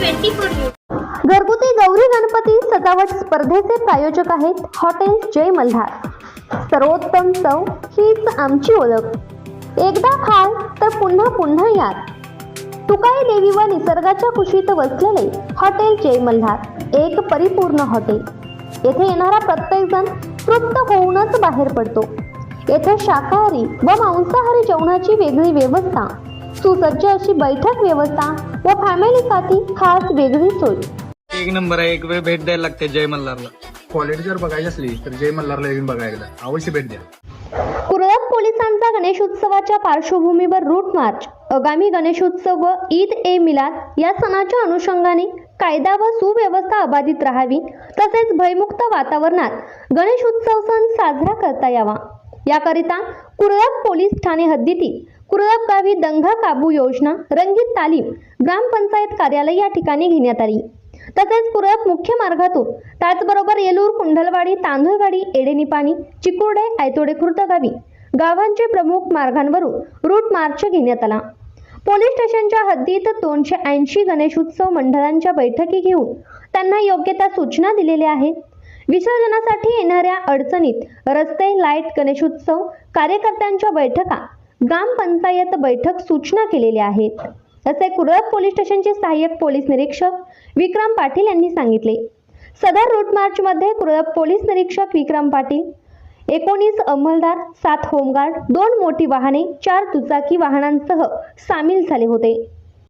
घरगुती गौरी गणपती सजावट स्पर्धेचे प्रायोजक आहेत हॉटेल जय मल्हार. सर्वोत्तम चव हीच आमची ओळख. एकदा खाल तर पुन्हा पुन्हा यात तुकाई देवी व निसर्गाच्या कुशीत वसलेले हॉटेल जय मल्हार एक परिपूर्ण हॉटेल. येथे येणारा प्रत्येकजण तृप्त होऊनच बाहेर पडतो. येथे शाकाहारी व मांसाहारी जेवणाची वेगळी व्यवस्था सुसज्ज अशी बैठक व्यवस्था व फॅमिलीसाठी खास वेगळी सोय. एक नंबर आहे एक वेळ भेट द्यायला लागते जय मल्हारला. क्वालिटी जर बघायची असली तर जय मल्हारला येऊन बघा एकदा. अवश्य भेट द्या. कुरळप पोलिसांचा गणेशोत्सवाच्या पार्श्वभूमीवर रूट मार्च आगामी गणेशोत्सव व ईद ए मिलाद या सणाच्या अनुषंगाने कायदा व सुव्यवस्था अबाधित राहावी तसेच भयमुक्त वातावरणात गणेशोत्सव सण साजरा करता यावा. याकरिता कुरळप पोलीस ठाणे हद्दीतील कुरळप गावी दंगा काबू योजना रंगीत तालीम ग्रामपंचायत कार्यालय या ठिकाणी घेण्यात आली. तसेच कुरळप मुख्य मार्गातून त्याचबरोबर येलूर कुंडलवाडी तांदूळवाडी एडेनिपाणी चिकुर्डे आयतोडे खुर्द गावी गावांचे प्रमुख मार्गांवरून रूट मार्च घेण्यात आला. पोलीस स्टेशनच्या हद्दीत दोनशे ऐंशी गणेशोत्सव मंडळांच्या बैठकी घेऊन त्यांना योग्य त्या सूचना दिलेल्या आहेत. विसर्जनासाठी येणाऱ्या अडचणीत रस्ते लाइट गणेशोत्सव कार्यकर्त्यांच्या बैठका ग्रामपंचायत बैठक सूचना केलेल्या आहेत. असे कुरळप पोलीस स्टेशनचे सहाय्यक पोलीस निरीक्षक विक्रम पाटील यांनी सांगितले. सदर रूट मार्चमध्ये कुरळप पोलीस निरीक्षक विक्रम पाटील एकोणीस अंमलदार सात होमगार्ड दोन मोठी वाहने चार दुचाकी वाहनांसह सामील झाले होते.